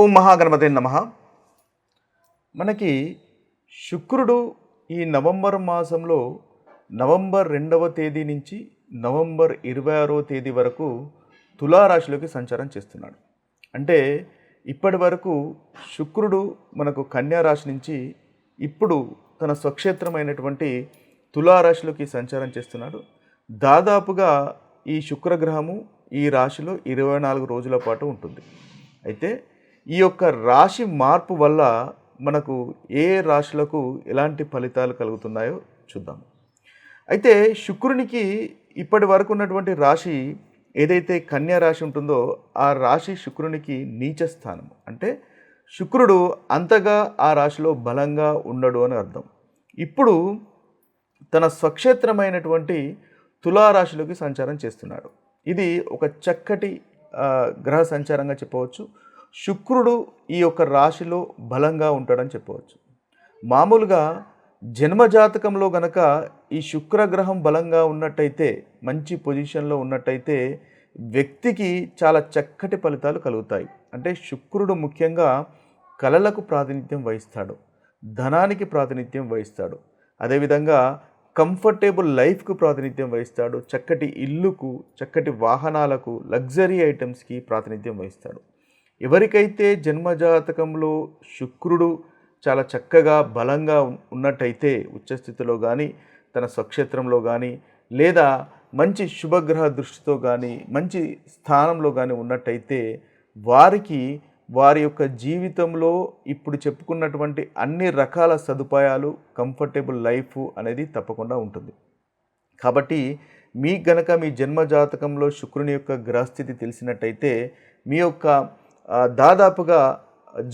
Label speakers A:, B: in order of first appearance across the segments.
A: ఓం మహాగణపతి నమ. మనకి శుక్రుడు ఈ నవంబర్ మాసంలో నవంబర్ రెండవ తేదీ నుంచి నవంబర్ ఇరవై ఆరో తేదీ వరకు తులారాశిలోకి సంచారం చేస్తున్నాడు. అంటే ఇప్పటి వరకు శుక్రుడు మనకు కన్యా రాశి నుంచి ఇప్పుడు తన స్వక్షేత్రమైనటువంటి తులారాశిలోకి సంచారం చేస్తున్నాడు. దాదాపుగా ఈ శుక్రగ్రహము ఈ రాశిలో ఇరవై నాలుగు రోజుల పాటు ఉంటుంది. అయితే ఈ యొక్క రాశి మార్పు వల్ల మనకు ఏ రాశులకు ఎలాంటి ఫలితాలు కలుగుతున్నాయో చూద్దాం. అయితే శుక్రునికి ఇప్పటి వరకు ఉన్నటువంటి రాశి ఏదైతే కన్యా రాశి ఉంటుందో ఆ రాశి శుక్రునికి నీచ స్థానం. అంటే శుక్రుడు అంతగా ఆ రాశిలో బలంగా ఉండడు అని అర్థం. ఇప్పుడు తన స్వక్షేత్రమైనటువంటి తులారాశిలోకి సంచారం చేస్తున్నాడు. ఇది ఒక చక్కటి గ్రహ సంచారంగా చెప్పవచ్చు. శుక్రుడు ఈ యొక్క రాశిలో బలంగా ఉంటాడని చెప్పవచ్చు. మామూలుగా జన్మజాతకంలో గనక ఈ శుక్రగ్రహం బలంగా ఉన్నట్టయితే మంచి పొజిషన్లో ఉన్నట్టయితే వ్యక్తికి చాలా చక్కటి ఫలితాలు కలుగుతాయి. అంటే శుక్రుడు ముఖ్యంగా కళలకు ప్రాతినిధ్యం వహిస్తాడు ధనానికి ప్రాతినిధ్యం వహిస్తాడు అదేవిధంగా కంఫర్టేబుల్ లైఫ్కు ప్రాతినిధ్యం వహిస్తాడు చక్కటి ఇల్లుకు చక్కటి వాహనాలకు లగ్జరీ ఐటమ్స్కి ప్రాతినిధ్యం వహిస్తాడు. ఎవరికైతే జన్మజాతకంలో శుక్రుడు చాలా చక్కగా బలంగా ఉన్నట్టయితే ఉచ్చస్థితిలో కానీ తన స్వక్షేత్రంలో కానీ లేదా మంచి శుభగ్రహ దృష్టితో కానీ మంచి స్థానంలో కానీ ఉన్నట్టయితే వారికి వారి యొక్క జీవితంలో ఇప్పుడు చెప్పుకున్నటువంటి అన్ని రకాల సదుపాయాలు కంఫర్టబుల్ లైఫ్ అనేది తప్పకుండా ఉంటుంది. కాబట్టి మీ గనక మీ జన్మ జాతకంలో శుక్రుని యొక్క గ్రహస్థితి తెలిసినట్టయితే మీ యొక్క దాదాపుగా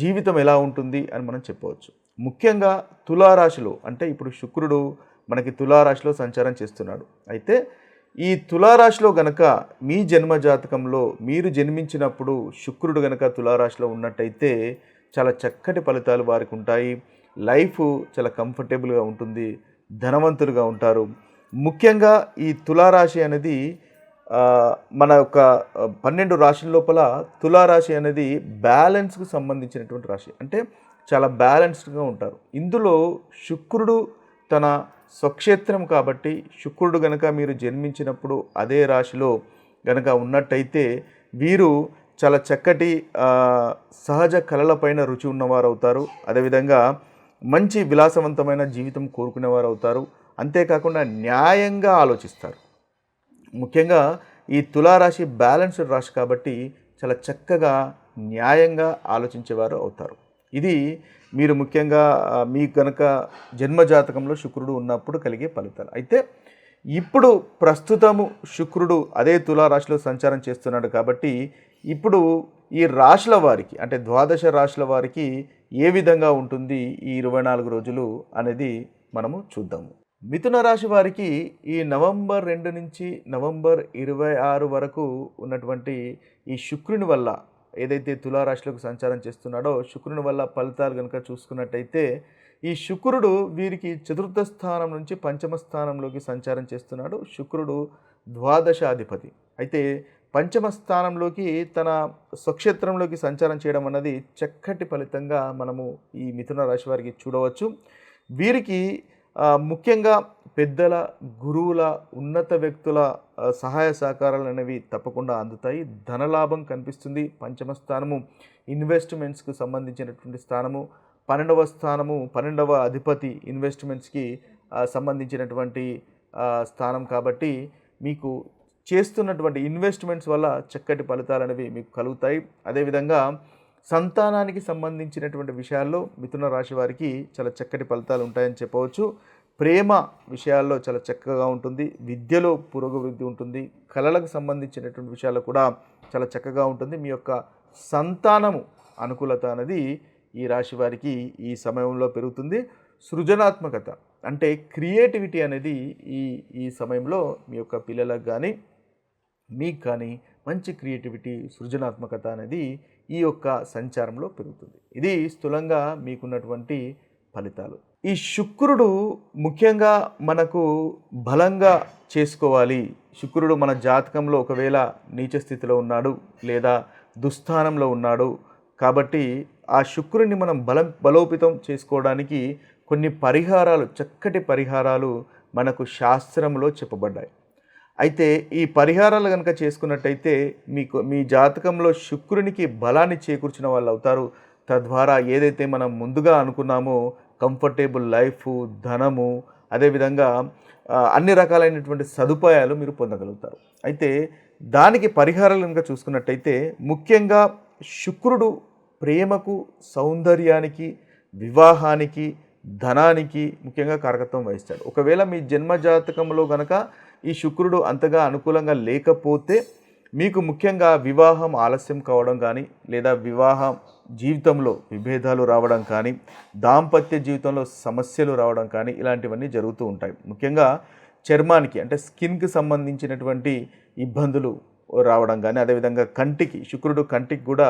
A: జీవితం ఎలా ఉంటుంది అని మనం చెప్పవచ్చు. ముఖ్యంగా తులారాశిలో అంటే ఇప్పుడు శుక్రుడు మనకి తులారాశిలో సంచారం చేస్తున్నాడు. అయితే ఈ తులారాశిలో గనక మీ జన్మ జాతకంలో మీరు జన్మించినప్పుడు శుక్రుడు గనక తులారాశిలో ఉన్నట్టయితే చాలా చక్కటి ఫలితాలు వారికి ఉంటాయి. లైఫ్ చాలా కంఫర్టబుల్గా ఉంటుంది ధనవంతులుగా ఉంటారు. ముఖ్యంగా ఈ తులారాశి అనేది మన యొక్క పన్నెండు రాశుల లోపల తులారాశి అనేది బ్యాలెన్స్కు సంబంధించినటువంటి రాశి. అంటే చాలా బ్యాలెన్స్డ్గా ఉంటారు. ఇందులో శుక్రుడు తన స్వక్షేత్రం కాబట్టి శుక్రుడు గనక మీరు జన్మించినప్పుడు అదే రాశిలో గనక ఉన్నట్టయితే వీరు చాలా చక్కటి సహజ కళలపైన రుచి ఉన్నవారు అవుతారు అదేవిధంగా మంచి విలాసవంతమైన జీవితం కోరుకునేవారు అవుతారు అంతేకాకుండా న్యాయంగా ఆలోచిస్తారు. ముఖ్యంగా ఈ తులారాశి బ్యాలెన్స్డ్ రాశి కాబట్టి చాలా చక్కగా న్యాయంగా ఆలోచించేవారు అవుతారు. ఇది మీరు ముఖ్యంగా మీ కనుక జన్మజాతకంలో శుక్రుడు ఉన్నప్పుడు కలిగే ఫలితాలు. అయితే ఇప్పుడు ప్రస్తుతము శుక్రుడు అదే తులారాశిలో సంచారం చేస్తున్నాడు కాబట్టి ఇప్పుడు ఈ రాశుల వారికి అంటే ద్వాదశ రాశుల వారికి ఏ విధంగా ఉంటుంది ఈ ఇరవై నాలుగు రోజులు అనేది మనము చూద్దాము. మిథున రాశి వారికి ఈ నవంబర్ రెండు నుంచి నవంబర్ ఇరవై ఆరు వరకు ఉన్నటువంటి ఈ శుక్రుని వల్ల ఏదైతే తులారాశిలోకి సంచారం చేస్తున్నాడో శుక్రుని వల్ల ఫలితాలు కనుక చూసుకున్నట్టయితే ఈ శుక్రుడు వీరికి చతుర్థ స్థానం నుంచి పంచమ స్థానంలోకి సంచారం చేస్తున్నాడు. శుక్రుడు ద్వాదశాధిపతి. అయితే పంచమ స్థానంలోకి తన స్వక్షేత్రంలోకి సంచారం చేయడం అన్నది చక్కటి ఫలితంగా మనము ఈ మిథున రాశి వారికి చూడవచ్చు. వీరికి ముఖ్యంగా పెద్దల గురువుల ఉన్నత వ్యక్తుల సహాయ సహకారాలు అనేవి తప్పకుండా అందుతాయి. ధనలాభం కనిపిస్తుంది పంచమ స్థానము. ఇన్వెస్ట్మెంట్స్కు సంబంధించినటువంటి స్థానము. పన్నెండవ స్థానము పన్నెండవ అధిపతి ఇన్వెస్ట్మెంట్స్కి సంబంధించినటువంటి స్థానం కాబట్టి మీకు చేస్తున్నటువంటి ఇన్వెస్ట్మెంట్స్ వల్ల చక్కటి ఫలితాలు అనేవి మీకు కలుగుతాయి. అదేవిధంగా సంతానానికి సంబంధించినటువంటి విషయాల్లో మిథున రాశి వారికి చాలా చక్కటి ఫలితాలు ఉంటాయని చెప్పవచ్చు. ప్రేమ విషయాల్లో చాలా చక్కగా ఉంటుంది. విద్యలో పురోగవృద్ధి ఉంటుంది. కళలకు సంబంధించినటువంటి విషయాల్లో కూడా చాలా చక్కగా ఉంటుంది. మీ యొక్క సంతానము అనుకూలత అనేది ఈ రాశి వారికి ఈ సమయంలో పెరుగుతుంది. సృజనాత్మకత అంటే క్రియేటివిటీ అనేది ఈ ఈ సమయంలో మీ యొక్క పిల్లలకు కానీ మీకు కానీ మంచి క్రియేటివిటీ సృజనాత్మకత అనేది ఈ యొక్క సంచారంలో పెరుగుతుంది. ఇది స్థూలంగా మీకున్నటువంటి ఫలితాలు. ఈ శుక్రుడు ముఖ్యంగా మనకు బలంగా చేసుకోవాలి. శుక్రుడు మన జాతకంలో ఒకవేళ నీచ స్థితిలో ఉన్నాడు లేదా దుస్థానంలో ఉన్నాడు కాబట్టి ఆ శుక్రుడిని మనం బలం బలోపేతం చేసుకోవడానికి కొన్ని పరిహారాలు చక్కటి పరిహారాలు మనకు శాస్త్రంలో చెప్పబడ్డాయి. అయితే ఈ పరిహారాలు కనుక చేసుకున్నట్టయితే మీకు మీ జాతకంలో శుక్రునికి బలాన్ని చేకూర్చిన వాళ్ళు అవుతారు. తద్వారా ఏదైతే మనం ముందుగా అనుకున్నామో కంఫర్టేబుల్ లైఫ్ ధనము అదేవిధంగా అన్ని రకాలైనటువంటి సదుపాయాలు మీరు పొందగలుగుతారు. అయితే దానికి పరిహారాలు కనుక చూసుకున్నట్టయితే ముఖ్యంగా శుక్రుడు ప్రేమకు సౌందర్యానికి వివాహానికి ధనానికి ముఖ్యంగా కారకత్వం వహిస్తాడు. ఒకవేళ మీ జన్మ జాతకంలో గనక ఈ శుక్రుడు అంతగా అనుకూలంగా లేకపోతే మీకు ముఖ్యంగా వివాహం ఆలస్యం కావడం కానీ లేదా వివాహం జీవితంలో విభేదాలు రావడం కానీ దాంపత్య జీవితంలో సమస్యలు రావడం కానీ ఇలాంటివన్నీ జరుగుతూ ఉంటాయి. ముఖ్యంగా చర్మానికి అంటే స్కిన్కి సంబంధించినటువంటి ఇబ్బందులు రావడం కానీ అదేవిధంగా కంటికి శుక్రుడు కంటికి కూడా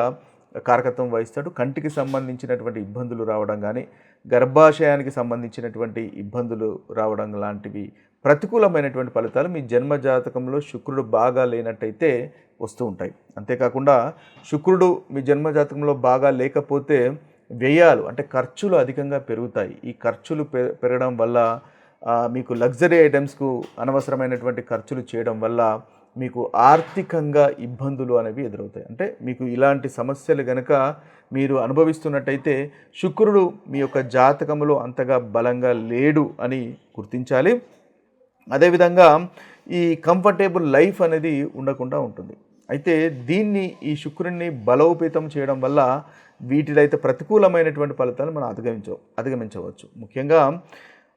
A: కారకత్వం వహిస్తాడు. కంటికి సంబంధించినటువంటి ఇబ్బందులు రావడం కానీ గర్భాశయానికి సంబంధించినటువంటి ఇబ్బందులు రావడం లాంటివి ప్రతికూలమైనటువంటి ఫలితాలు మీ జన్మ జాతకంలో శుక్రుడు బాగా లేనట్టయితే వస్తూ ఉంటాయి. అంతేకాకుండా శుక్రుడు మీ జన్మ జాతకంలో బాగా లేకపోతే వ్యయాలు అంటే ఖర్చులు అధికంగా పెరుగుతాయి. ఈ ఖర్చులు పె- పెరగడం వల్ల మీకు లగ్జరీ ఐటమ్స్కు అనవసరమైనటువంటి ఖర్చులు చేయడం వల్ల మీకు ఆర్థికంగా ఇబ్బందులు అనేవి ఎదురవుతాయి. అంటే మీకు ఇలాంటి సమస్యలు గనక మీరు అనుభవిస్తున్నట్టయితే శుక్రుడు మీ యొక్క జాతకంలో అంతగా బలంగా లేడు అని గుర్తించాలి. అదేవిధంగా ఈ కంఫర్టబుల్ లైఫ్ అనేది ఉండకుండా ఉంటుంది. అయితే దీన్ని ఈ శుక్రుడిని బలోపేతం చేయడం వల్ల వీటిలో అయితే ప్రతికూలమైనటువంటి ఫలితాలు మనం అధిగమించ అధిగమించవచ్చు. ముఖ్యంగా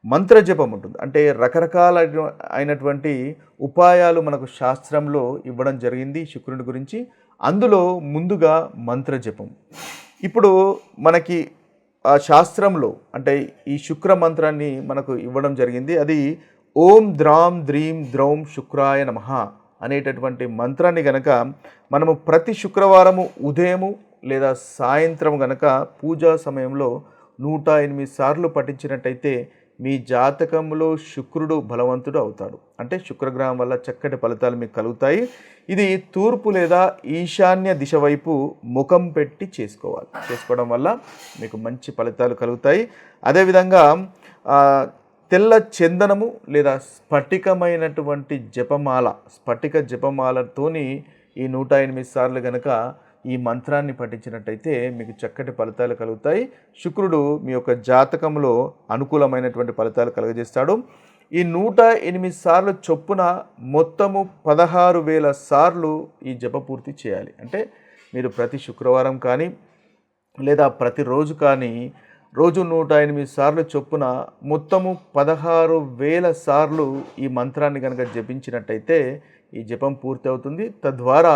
A: మంత్ర జపం ఉంటుంది. అంటే రకరకాల అయినటువంటి ఉపాయాలు మనకు శాస్త్రంలో ఇవ్వడం జరిగింది శుక్రుని గురించి. అందులో ముందుగా మంత్రజపం. ఇప్పుడు మనకి ఆ శాస్త్రంలో అంటే ఈ శుక్ర మంత్రాన్ని మనకు ఇవ్వడం జరిగింది. అది ఓం ద్రాం ద్రీం ద్రౌం శుక్రాయ నమ అనేటటువంటి మంత్రాన్ని గనక మనము ప్రతి శుక్రవారము ఉదయము లేదా సాయంత్రం గనక పూజా సమయంలో నూట ఎనిమిది సార్లు పఠించినట్టయితే మీ జాతకంలో శుక్రుడు బలవంతుడు అవుతాడు. అంటే శుక్రగ్రహం వల్ల చక్కటి ఫలితాలు మీకు కలుగుతాయి. ఇది తూర్పు లేదా ఈశాన్య దిశ వైపు ముఖం పెట్టి చేసుకోవాలి. చేసుకోవడం వల్ల మీకు మంచి ఫలితాలు కలుగుతాయి. అదేవిధంగా తెల్ల చందనము లేదా స్ఫటికమైనటువంటి జపమాల స్ఫటిక జపమాలతోని ఈ నూట ఎనిమిది సార్లు గనక ఈ మంత్రాన్ని పఠించినట్టయితే మీకు చక్కటి ఫలితాలు కలుగుతాయి. శుక్రుడు మీ యొక్క జాతకంలో అనుకూలమైనటువంటి ఫలితాలు కలుగజేస్తాడు. ఈ నూట ఎనిమిది సార్లు చొప్పున మొత్తము పదహారు వేల సార్లు ఈ జప పూర్తి చేయాలి. అంటే మీరు ప్రతి శుక్రవారం కానీ లేదా ప్రతిరోజు కానీ రోజు నూట ఎనిమిది సార్లు చొప్పున మొత్తము పదహారు వేల సార్లు ఈ మంత్రాన్ని కనుక జపించినట్టయితే ఈ జపం పూర్తి అవుతుంది తద్వారా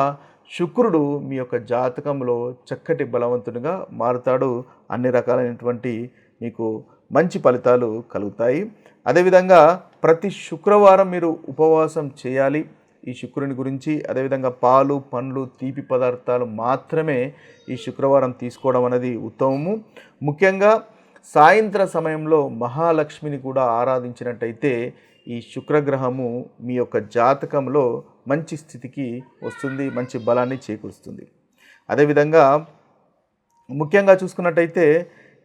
A: శుక్రుడు మీ యొక్క జాతకంలో చక్కటి బలవంతునిగా మారుతాడు. అన్ని రకాలైనటువంటి మీకు మంచి ఫలితాలు కలుగుతాయి. అదేవిధంగా ప్రతి శుక్రవారం మీరు ఉపవాసం చేయాలి. ఈ శుక్రుని గురించి అదేవిధంగా పాలు పండ్లు తీపి పదార్థాలు మాత్రమే ఈ శుక్రవారం తీసుకోవడం అనేది ఉత్తమము. ముఖ్యంగా సాయంత్ర సమయంలో మహాలక్ష్మిని కూడా ఆరాధించినట్టయితే ఈ శుక్రగ్రహము మీ యొక్క జాతకంలో మంచి స్థితికి వస్తుంది మంచి బలాన్ని చేకూరుస్తుంది. అదేవిధంగా ముఖ్యంగా చూసుకున్నట్టయితే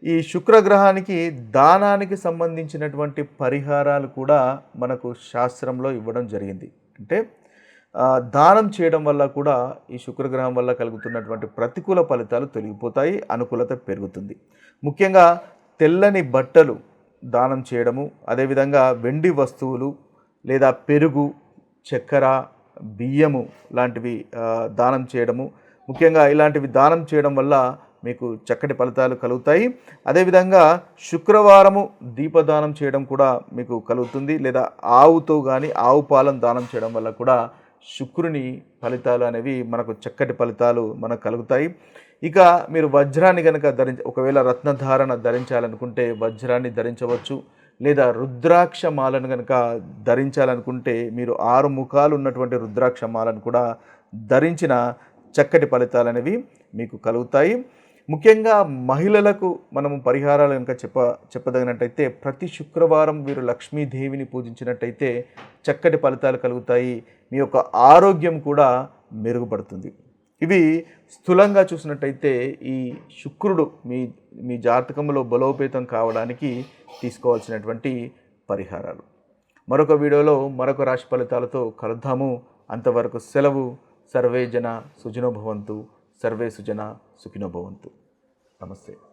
A: ఈ శుక్రగ్రహానికి దానానికి సంబంధించినటువంటి పరిహారాలు కూడా మనకు శాస్త్రంలో ఇవ్వడం జరిగింది. అంటే దానం చేయడం వల్ల కూడా ఈ శుక్రగ్రహం వల్ల కలుగుతున్నటువంటి ప్రతికూల ఫలితాలు తొలగిపోతాయి అనుకూలత పెరుగుతుంది. ముఖ్యంగా తెల్లని బట్టలు దానం చేయడము అదేవిధంగా వెండి వస్తువులు లేదా పెరుగు చక్కెర బియ్యము లాంటివి దానం చేయడము. ముఖ్యంగా ఇలాంటివి దానం చేయడం వల్ల మీకు చక్కటి ఫలితాలు కలుగుతాయి. అదేవిధంగా శుక్రవారము దీపదానం చేయడం కూడా మీకు కలుగుతుంది. లేదా ఆవుతో కానీ ఆవు పాలను దానం చేయడం వల్ల కూడా శుక్రుని ఫలితాలు అనేవి మనకు చక్కటి ఫలితాలు మనకు కలుగుతాయి. ఇక మీరు వజ్రాన్ని కనుక ధరించ ఒకవేళ రత్నధారణ ధరించాలనుకుంటే వజ్రాన్ని ధరించవచ్చు. లేదా రుద్రాక్ష మాలను కనుక ధరించాలనుకుంటే మీరు ఆరు ముఖాలు ఉన్నటువంటి రుద్రాక్ష మాలను కూడా ధరించిన చక్కటి ఫలితాలు అనేవి మీకు కలుగుతాయి. ముఖ్యంగా మహిళలకు మనము పరిహారాలు కనుక చెప్ప చెప్పదగినట్టయితే ప్రతి శుక్రవారం వీరు లక్ష్మీదేవిని పూజించినట్టయితే చక్కటి ఫలితాలు కలుగుతాయి. మీ యొక్క ఆరోగ్యం కూడా మెరుగుపడుతుంది. ఇవి స్థూలంగా చూసినట్టయితే ఈ శుక్రుడు మీ మీ జాతకంలో బలోపేతం కావడానికి తీసుకోవాల్సినటువంటి పరిహారాలు. మరొక వీడియోలో మరొక రాశి ఫలితాలతో కలుద్దాము. అంతవరకు సెలవు. సర్వే జన సుజనోభవంతు సర్వే సుజన సుఖినోభవంతు నమస్తే.